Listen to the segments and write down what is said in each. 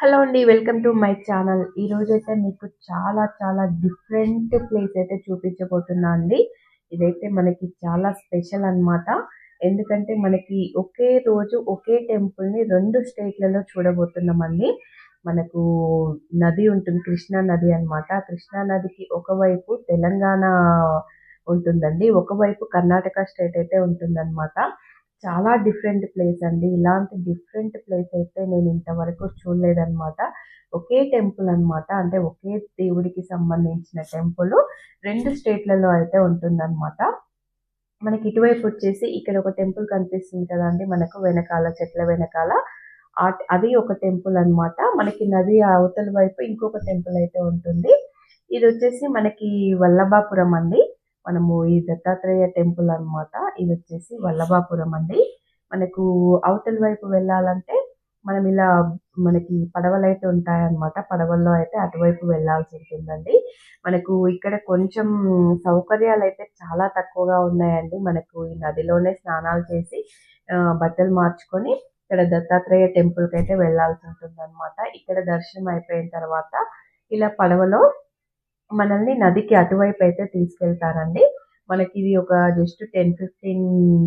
Hello అండి welcome to my channel. ఈ రోజు అయితే మీకు చాలా చాలా డిఫరెంట్ ప్లేస్ అయితే చూపించబోతున్నా అండి. ఇదైతే మనకి చాలా స్పెషల్ అన్నమాట. ఎందుకంటే మనకి ఒకే రోజు ఒకే టెంపుల్ని రెండు స్టేట్లలో చూడబోతున్నామండి మనకు నది ఉంటుంది కృష్ణా నది అన్నమాట. కృష్ణా నదికి ఒకవైపు తెలంగాణ ఉంటుందండి ఒకవైపు కర్ణాటక స్టేట్ అయితే ఉంటుందన్నమాట. చాలా డిఫరెంట్ ప్లేస్ అండి. ఇలాంటి డిఫరెంట్ ప్లేస్ అయితే నేను ఇంతవరకు చూడలేదన్నమాట. ఒకే టెంపుల్ అన్నమాట. అంటే ఒకే దేవుడికి సంబంధించిన టెంపుల్ రెండు స్టేట్లలో అయితే ఉంటుందన్నమాట. మనకి ఇటువైపు వచ్చేసి ఇక్కడ ఒక టెంపుల్ కనిపిస్తుంది కదండి. మనకు వెనకాల చెట్ల వెనకాల. అది ఒక టెంపుల్ అన్నమాట. మనకి నది అవతల వైపు ఇంకొక టెంపుల్ అయితే ఉంటుంది. ఇది వచ్చేసి మనకి వల్లభాపురం అండి. మనము ఈ దత్తాత్రేయ టెంపుల్ అన్నమాట. ఇది వచ్చేసి వల్లభాపురం అండి. మనకు అవతల వైపు వెళ్ళాలంటే మనం ఇలా మనకి పడవలు అయితే ఉంటాయన్నమాట. పడవల్లో అయితే అటువైపు వెళ్ళాల్సి ఉంటుందండి. మనకు ఇక్కడ కొంచెం సౌకర్యాలు అయితే చాలా తక్కువగా ఉన్నాయండి. మనకు ఈ నదిలోనే స్నానాలు చేసి బట్టలు మార్చుకొని ఇక్కడ దత్తాత్రేయ టెంపుల్కి అయితే వెళ్ళాల్సి ఉంటుంది ఇక్కడ దర్శనం అయిపోయిన తర్వాత ఇలా పడవలో మనల్ని నదికి అటువైపు అయితే తీసుకెళ్తారండి. మనకి ఇది ఒక జస్ట్ టెన్ ఫిఫ్టీన్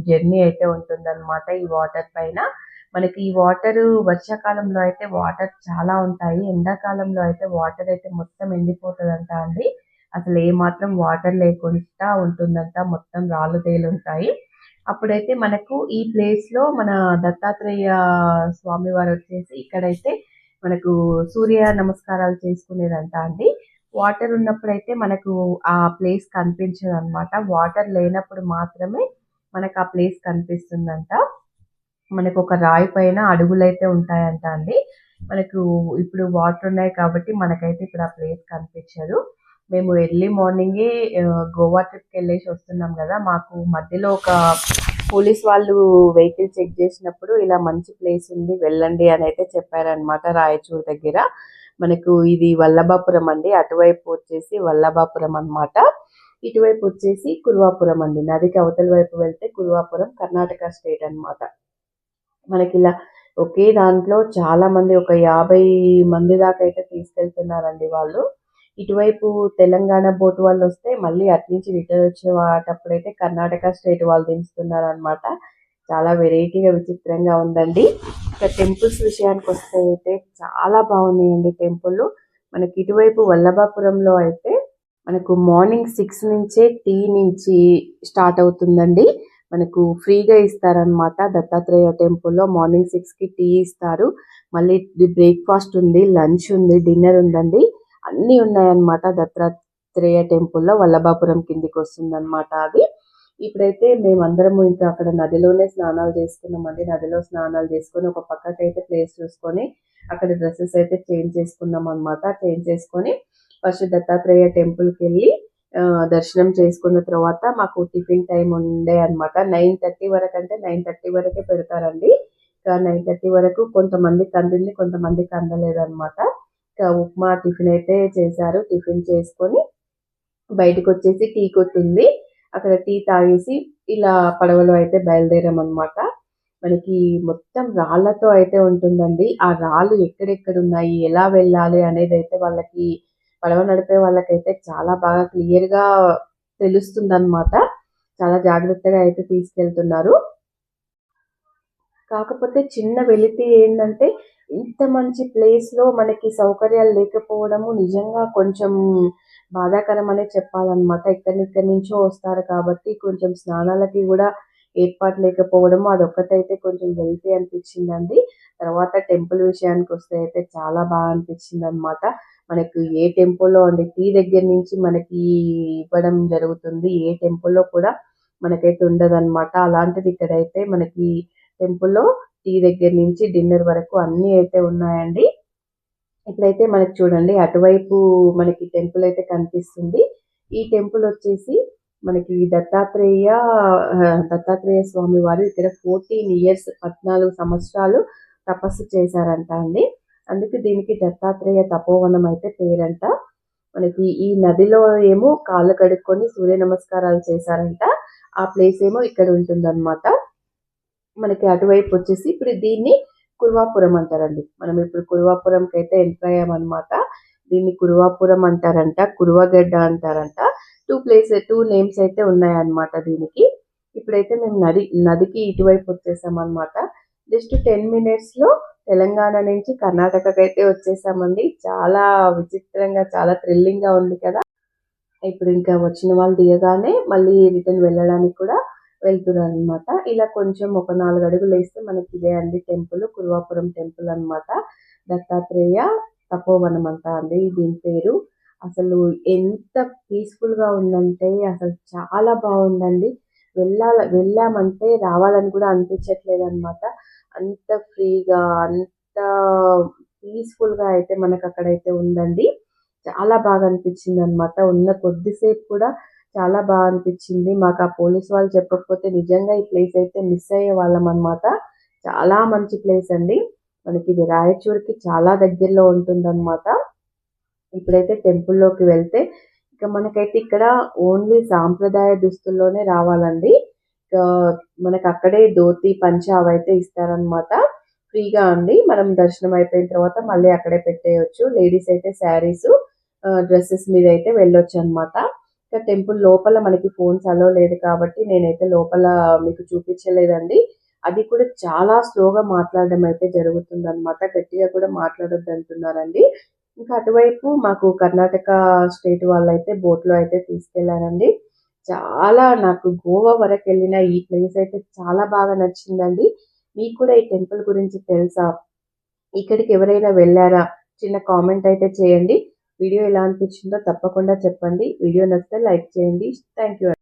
జర్నీ అయితే ఉంటుందన్నమాట ఈ వాటర్ పైన. మనకి ఈ వాటర్ వర్షాకాలంలో అయితే వాటర్ చాలా ఉంటాయి. ఎండాకాలంలో అయితే వాటర్ అయితే మొత్తం ఎండిపోతుందంట అండి. అసలు ఏ మాత్రం వాటర్ లేకుండా ఉంటుందంట. మొత్తం రాళ్ళు తేలు ఉంటాయి అప్పుడైతే మనకు ఈ ప్లేస్లో మన దత్తాత్రేయ స్వామి వారు వచ్చేసి ఇక్కడైతే మనకు సూర్య నమస్కారాలు చేసుకునేదంట అండి. వాటర్ ఉన్నప్పుడైతే మనకు ఆ ప్లేస్ కనిపించదు అనమాట వాటర్ లేనప్పుడు మాత్రమే మనకు ఆ ప్లేస్ కనిపిస్తుందంట. మనకు ఒక రాయి పైన అడుగులైతే ఉంటాయంట అండి. మనకు ఇప్పుడు వాటర్ ఉన్నాయి కాబట్టి మనకైతే ఇప్పుడు ఆ ప్లేస్ కనిపించదు. మేము ఎర్లీ మార్నింగే గోవా ట్రిప్కి వెళ్ళేసి వస్తున్నాం కదా. మాకు మధ్యలో ఒక పోలీస్ వాళ్ళు వెహికల్ చెక్ చేసినప్పుడు ఇలా మంచి ప్లేస్ ఉంది వెళ్ళండి అని అయితే చెప్పారనమాట రాయచూర్ దగ్గర. మనకు ఇది వల్లభాపురం అండి. అటువైపు వచ్చేసి వల్లభాపురం అన్నమాట. ఇటువైపు వచ్చేసి కురువాపురం అండి. నదికి అవతల వైపు వెళ్తే కురువాపురం కర్ణాటక స్టేట్ అన్నమాట. మనకి ఇలా ఒకే దాంట్లో చాలా మంది ఒక యాభై మంది దాకా అయితే తీసుకెళ్తున్నారండి వాళ్ళు. ఇటువైపు తెలంగాణ బోట్ వాళ్ళు వస్తే మళ్ళీ అటు నుంచి రిటర్న్ వచ్చే వాటప్పుడైతే కర్ణాటక స్టేట్ వాళ్ళు దించుతున్నారు అనమాట చాలా వెరైటీగా విచిత్రంగా ఉందండి. ఇక టెంపుల్స్ విషయానికి వస్తే అయితే చాలా బాగున్నాయండి టెంపుల్ మనకి ఇటువైపు వల్లభాపురంలో అయితే మనకు మార్నింగ్ సిక్స్ నుంచే టీ నుంచి స్టార్ట్ అవుతుందండి. మనకు ఫ్రీగా ఇస్తారనమాట దత్తాత్రేయ టెంపుల్లో. మార్నింగ్ సిక్స్కి టీ ఇస్తారు. మళ్ళీ బ్రేక్ఫాస్ట్ ఉంది లంచ్ ఉంది డిన్నర్ ఉందండి. అన్నీ ఉన్నాయన్నమాట దత్తాత్రేయ టెంపుల్లో. వల్లభాపురం కిందికి వస్తుందన్నమాట అది ఇప్పుడైతే మేమందరము ఇంకా అక్కడ నదిలోనే స్నానాలు చేసుకున్నామండి. నదిలో స్నానాలు చేసుకొని ఒక పక్కకైతే ప్లేస్ చూసుకొని అక్కడ డ్రెస్సెస్ అయితే చేంజ్ చేసుకున్నాం అనమాట చేంజ్ చేసుకొని ఫస్ట్ దత్తాత్రేయ టెంపుల్కి వెళ్ళి దర్శనం చేసుకున్న తర్వాత మాకు టిఫిన్ టైం ఉండే అనమాట నైన్ థర్టీ వరకు అంటే నైన్ థర్టీ వరకే పెడతారండి. ఇంకా నైన్ థర్టీ వరకు కొంతమందికి అందింది కొంతమందికి అందలేదు అనమాట ఇంకా ఉప్మా టిఫిన్ అయితే చేశారు. టిఫిన్ చేసుకొని బయటకు వచ్చేసి టీ కొట్టింది. అక్కడ టీ తాగేసి ఇలా పడవలో అయితే బయలుదేరాం అనమాట మనకి మొత్తం రాళ్ళతో అయితే ఉంటుందండి. ఆ రాళ్ళు ఎక్కడెక్కడ ఉన్నాయి ఎలా వెళ్ళాలి అనేది అయితే వాళ్ళకి పడవ నడిపే వాళ్ళకైతే చాలా బాగా క్లియర్గా తెలుస్తుంది చాలా జాగ్రత్తగా అయితే తీసుకెళ్తున్నారు. కాకపోతే చిన్న వెలితి ఏంటంటే ఇంత మంచి ప్లేస్లో మనకి సౌకర్యాలు లేకపోవడము నిజంగా కొంచెం బాధాకరం అనే చెప్పాలన్నమాట ఎక్కడిక్కడి నుంచో వస్తారు కాబట్టి కొంచెం స్నానాలకి కూడా ఏర్పాటు లేకపోవడము అదొక్కటైతే కొంచెం వెళ్తే అనిపించిందండి. తర్వాత టెంపుల్ విషయానికి వస్తే అయితే చాలా బాగా అనిపించింది అనమాట మనకు ఏ టెంపుల్లో అండి టీ దగ్గర నుంచి మనకి ఇవ్వడం జరుగుతుంది. ఏ టెంపుల్లో కూడా మనకైతే ఉండదు అనమాట అలాంటిది ఇక్కడైతే మనకి టెంపుల్లో టీ దగ్గర నుంచి డిన్నర్ వరకు అన్ని అయితే ఉన్నాయండి. అయితే మనకి చూడండి అటువైపు మనకి టెంపుల్ అయితే కనిపిస్తుంది. ఈ టెంపుల్ వచ్చేసి మనకి దత్తాత్రేయ దత్తాత్రేయ స్వామి వారు ఇక్కడ ఫోర్టీన్ ఇయర్స్ పద్నాలుగు సంవత్సరాలు తపస్సు చేశారంట అండి. అందుకే దీనికి దత్తాత్రేయ తపోవనం అయితే పేరంట. మనకి ఈ నదిలో ఏమో కాళ్ళు కడుక్కొని సూర్య నమస్కారాలు చేశారంట. ఆ ప్లేస్ ఏమో ఇక్కడ ఉంటుందన్నమాట. మనకి అటువైపు వచ్చేసి ఇప్పుడు దీన్ని కురువాపురం అంటారండి. మనం ఇప్పుడు కురువాపురంకి అయితే ఎంటర్ అయ్యామన్నమాట. దీన్ని కురువాపురం అంటారంట కురువగడ్డ అంటారంట. టూ ప్లేస్ టూ నేమ్స్ అయితే ఉన్నాయన్నమాట దీనికి. ఇప్పుడైతే మేము నది నదికి ఇటువైపు వచ్చేసాం అనమాట జస్ట్ టెన్ మినిట్స్లో తెలంగాణ నుంచి కర్ణాటకకి అయితే వచ్చేసామండి. చాలా విచిత్రంగా చాలా థ్రిల్లింగ్గా ఉంది కదా. ఇప్పుడు ఇంకా వచ్చిన వాళ్ళు దిగగానే మళ్ళీ రిటర్న్ వెళ్ళడానికి కూడా వెళ్తున్నారు అనమాట ఇలా కొంచెం ఒక నాలుగు అడుగులు వేస్తే మనకి ఇదే అండి టెంపుల్ కురువాపురం టెంపుల్ అనమాట దత్తాత్రేయ తపోవనం అంట అండి దీని పేరు. అసలు ఎంత పీస్ఫుల్గా ఉందంటే అసలు చాలా బాగుందండి. వెళ్ళాల వెళ్ళామంటే రావాలని కూడా అనిపించట్లేదు అనమాట అంత ఫ్రీగా అంత పీస్ఫుల్గా అయితే మనకు అక్కడైతే ఉందండి. చాలా బాగా అనిపించింది అనమాట ఉన్న కొద్దిసేపు కూడా చాలా బాగా అనిపించింది. మాకు ఆ పోలీస్ వాళ్ళు చెప్పకపోతే నిజంగా ఈ ప్లేస్ అయితే మిస్ అయ్యే వాళ్ళం అనమాట చాలా మంచి ప్లేస్ అండి. మనకి ఇది రాయచూర్కి చాలా దగ్గరలో ఉంటుందన్నమాట. ఇప్పుడైతే టెంపుల్లోకి వెళ్తే ఇక మనకైతే ఇక్కడ ఓన్లీ సాంప్రదాయ దుస్తుల్లోనే రావాలండి. మనకు అక్కడే ధోతి పంచ అవైతే ఇస్తారనమాట ఫ్రీగా అండి. మనం దర్శనం అయిపోయిన తర్వాత మళ్ళీ అక్కడే పెట్టేయచ్చు. లేడీస్ అయితే శారీస్ డ్రెస్సెస్ మీద అయితే వెళ్ళొచ్చు అనమాట టెంపుల్ లోపల మనకి ఫోన్స్ అలో లేదు కాబట్టి నేనైతే లోపల మీకు చూపించలేదండి. అది కూడా చాలా స్లోగా మాట్లాడడం అయితే జరుగుతుంది అనమాట గట్టిగా కూడా మాట్లాడొద్దు అంటున్నారండి. ఇంకా అటువైపు మాకు కర్ణాటక స్టేట్ వాళ్ళు అయితే బోట్లో అయితే తీసుకెళ్ళారండి. చాలా నాకు గోవా వరకు వెళ్ళిన ఈ ప్లేస్ అయితే చాలా బాగా నచ్చిందండి. మీకు కూడా ఈ టెంపుల్ గురించి తెలుసా? ఇక్కడికి ఎవరైనా వెళ్ళారా? చిన్న కామెంట్ అయితే చేయండి. వీడియో ఎలా అనిపించిందో తప్పకుండా చెప్పండి. వీడియో నచ్చితే లైక్ చేయండి. Thank you